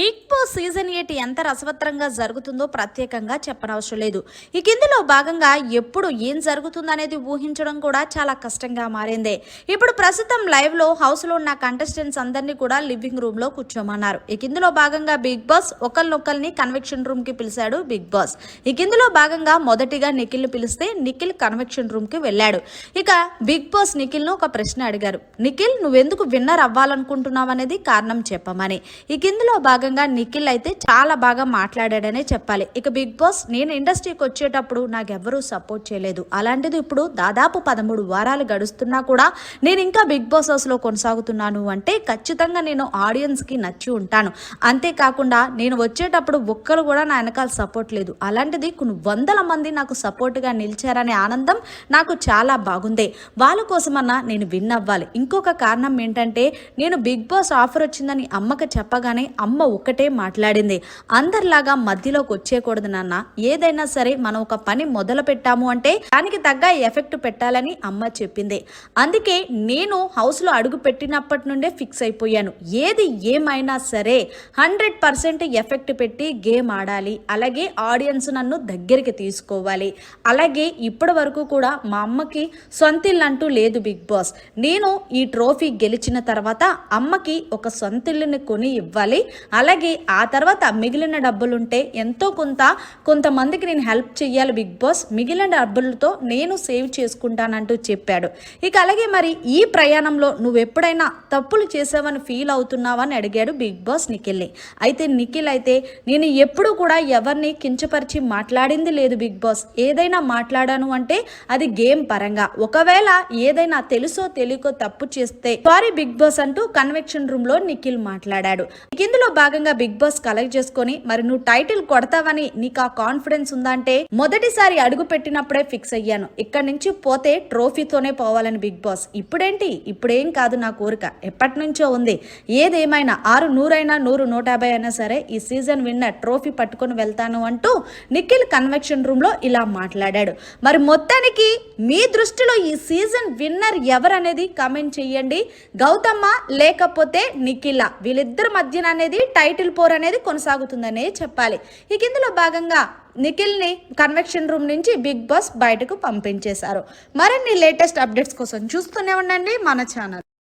Big boss season eight ఎంత రసవత్రంగా జరుగుతుందో ప్రత్యేకంగా చెప్పనవసరం లేదు. ఈ కిందిలో భాగంగా ఎప్పుడు ఏం జరుగుతుందనేది ఊహించడం కూడా చాలా కష్టంగా మారిందే. ఇప్పుడు ప్రస్తుతం లైవ్లో హౌస్లో ఉన్న కంటెస్టెంట్స్ అందరినీ కూడా లివింగ్ రూమ్లో కూర్చోమన్నారు. ఈ కిందిలో భాగంగా బిగ్ బాస్ ఒకరినొకరిని కన్వెక్షన్ రూమ్కి పిలిచాడు బిగ్ బాస్ ఈ కిందిలో భాగంగా మొదటిగా నిఖిల్ పిలిస్తే నిఖిల్ కన్వెక్షన్ రూమ్కి వెళ్ళాడు. ఇక బిగ్ బాస్ నిఖిల్ను ఒక ప్రశ్న అడిగారు. నిఖిల్ నువ్వెందుకు విన్నర్ అవ్వాలనుకుంటున్నావు అనేది కారణం చెప్పమని. ఈ కిందిలో భాగంగా భాగంగా నిఖిల్ అయితే చాలా బాగా మాట్లాడాడనే చెప్పాలి. ఇక బిగ్ బాస్ నేను ఇండస్ట్రీకి వచ్చేటప్పుడు నాకెవ్వరూ సపోర్ట్ చేయలేదు. అలాంటిది ఇప్పుడు దాదాపు పదమూడు వారాలు గడుస్తున్నా కూడా నేను ఇంకా బిగ్ బాస్ హౌస్లో కొనసాగుతున్నాను అంటే ఖచ్చితంగా నేను ఆడియన్స్కి నచ్చి ఉంటాను. అంతేకాకుండా నేను వచ్చేటప్పుడు ఒక్కరు కూడా నా వెనకాల సపోర్ట్ లేదు. అలాంటిది కొన్ని వందల మంది నాకు సపోర్ట్గా నిలిచారనే ఆనందం నాకు చాలా బాగుంది. వాళ్ళ కోసమన్నా నేను విన్ అవ్వాలి. ఇంకొక కారణం ఏంటంటే నేను బిగ్ బాస్ ఆఫర్ వచ్చిందని అమ్మకి చెప్పగానే అమ్మ ఒక్కటే మాట్లాడింది. అందరిలాగా మధ్యలోకి వచ్చేయకూడదు నాన్న. ఏదైనా సరే మనం ఒక పని మొదలు పెట్టాము అంటే దానికి తగ్గ ఎఫెక్ట్ పెట్టాలని అమ్మ చెప్పింది. అందుకే నేను హౌస్లో అడుగు పెట్టినప్పటి నుండే ఫిక్స్ అయిపోయాను. ఏది ఏమైనా సరే హండ్రెడ్ పర్సెంట్ ఎఫెక్ట్ పెట్టి గేమ్ ఆడాలి. అలాగే ఆడియన్స్ నన్ను దగ్గరికి తీసుకోవాలి. అలాగే ఇప్పటి వరకు కూడా మా అమ్మకి సొంతిల్లంటూ అంటూ లేదు బిగ్ బాస్. నేను ఈ ట్రోఫీ గెలిచిన తర్వాత అమ్మకి ఒక సొంతిల్లుని కొని ఇవ్వాలి. అలాగే ఆ తర్వాత మిగిలిన డబ్బులుంటే ఎంతో కొంత కొంతమందికి నేను హెల్ప్ చేయాలి బిగ్ బాస్ మిగిలిన డబ్బులతో నేను సేవ్ చేసుకుంటానంటూ చెప్పాడు. ఇక అలాగే మరి ఈ ప్రయాణంలో నువ్వు ఎప్పుడైనా తప్పులు చేసావని ఫీల్ అవుతున్నావని అడిగాడు బిగ్ బాస్ నిఖిల్ని. అయితే నిఖిల్ అయితే నేను ఎప్పుడు కూడా ఎవరిని కించపరిచి మాట్లాడింది లేదు బిగ్ బాస్. ఏదైనా మాట్లాడాను అంటే అది గేమ్ పరంగా. ఒకవేళ ఏదైనా తెలుసో తెలియకో తప్పు చేస్తే సారీ బిగ్ బాస్ అంటూ కన్వెక్షన్ రూమ్లో నిఖిల్ మాట్లాడాడు. ఇందులో ఇందులో భాగంగా బిగ్ బాస్ కలెక్ట్ చేసుకొని మరి నువ్వు టైటిల్ కొడతావని నీకు ఆ కాన్ఫిడెన్స్ ఉందంటే మొదటిసారి అడుగు పెట్టినప్పుడే ఫిక్స్ అయ్యాను. ఇక్కడ నుంచి పోతే ట్రోఫీతోనే పోవాలని బిగ్ బాస్. ఇప్పుడేంటి? ఇప్పుడేం కాదు నా కోరిక. ఎప్పటి నుంచో ఉంది. ఏదేమైనా ఆరు నూరైనా నూరు నూట యాభై అయినా సరే ఈ సీజన్ విన్నర్ ట్రోఫీ పట్టుకొని వెళ్తాను అంటూ నిఖిల్ కన్వెక్షన్ రూమ్లో ఇలా మాట్లాడాడు. మరి మొత్తానికి మీ దృష్టిలో ఈ సీజన్ విన్నర్ ఎవరనేది కమెంట్ చెయ్యండి గౌతమ్మ లేకపోతే నిఖిల. వీళ్ళిద్దరి మధ్యన అనేది టైటిల్ పోర్ అనేది కొనసాగుతుందనే చెప్పాలి. ఇక ఇందులో భాగంగా నిఖిల్ని కన్వెక్షన్ రూమ్ నుంచి బిగ్ బాస్ బయటకు పంపించేశారు. మరిన్ని లేటెస్ట్ అప్డేట్స్ కోసం చూస్తూనే ఉండండి మన ఛానల్.